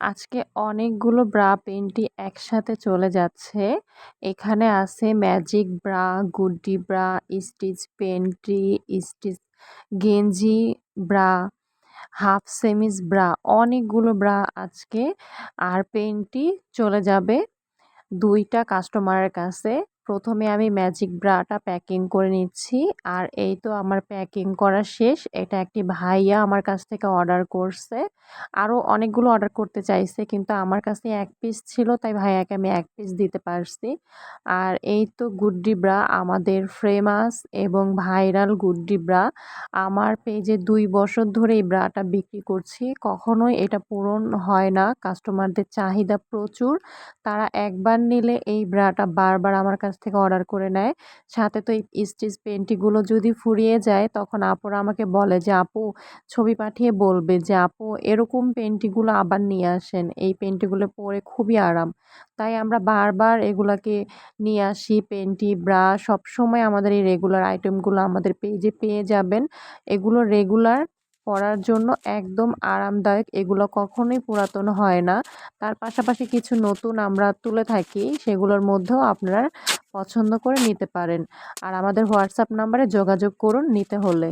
আজকে অনেকগুলো bra panty একসাথে চলে যাচ্ছে। এখানে আছে ম্যাজিক ব্রা, গুড্ডি ব্রা, স্টিচ পেন্টি স্টিচ গেঞ্জি ব্রা, হাফ সেমিস ব্রা, অনেকগুলো ব্রা আজকে। আর পেন্টি চলে যাবে দুইটা কাস্টমারের কাছে। প্রথমে আমি ম্যাজিক ব্রাটা প্যাকিং করে নিচ্ছি। আর এই তো আমার প্যাকিং করা শেষ। এটা একটি ভাইয়া আমার কাছ থেকে অর্ডার করছে। আরও অনেকগুলো অর্ডার করতে চাইছে। কিন্তু আমার কাছে এক পিস ছিল, তাই ভাইয়াকে আমি এক পিস দিতে পারছি। আর এই তো গুড্ডি ব্রা আমাদের ফ্রেমাস এবং ভাইরাল গুড্ডি ব্রা আমার পেজে দুই বছর ধরে এই ব্রাটা বিক্রি করছি। কখনোই এটা পূরণ হয় না। কাস্টমারদের চাহিদা প্রচুর। তারা একবার নিলে এই ব্রাটা বারবার আমার কাছ থেকে অর্ডার করে নেয়। সাথে তো এই স্টিচ পেন্টিগুলো যদি ফুরিয়ে যায়, তখন আপুরা আমাকে বলে যে, আপু, ছবি পাঠিয়ে বলবে যে, আপু এরকম পেন্টিগুলো আবার নিয়ে আসেন। এই পেন্টিগুলো পরে খুবই আরাম। তাই আমরা বারবার এগুলাকে নিয়ে আসি, পেন্টি, ব্রাশ, সবসময় আমাদের এই রেগুলার আইটেমগুলো আমাদের পেজে পেয়ে যাবেন। এগুলো রেগুলার পরার জন্য একদম আরামদায়ক, এগুলো কখনোই পুরাতন হয় না। তার পাশাপাশি কিছু নতুন আমরা তুলে থাকি, সেগুলোর মধ্যেও আপনারা পছন্দ করে নিতে পারেন। আর আমাদের হোয়াটসঅ্যাপ নাম্বারে যোগাযোগ করুন নিতে হলে।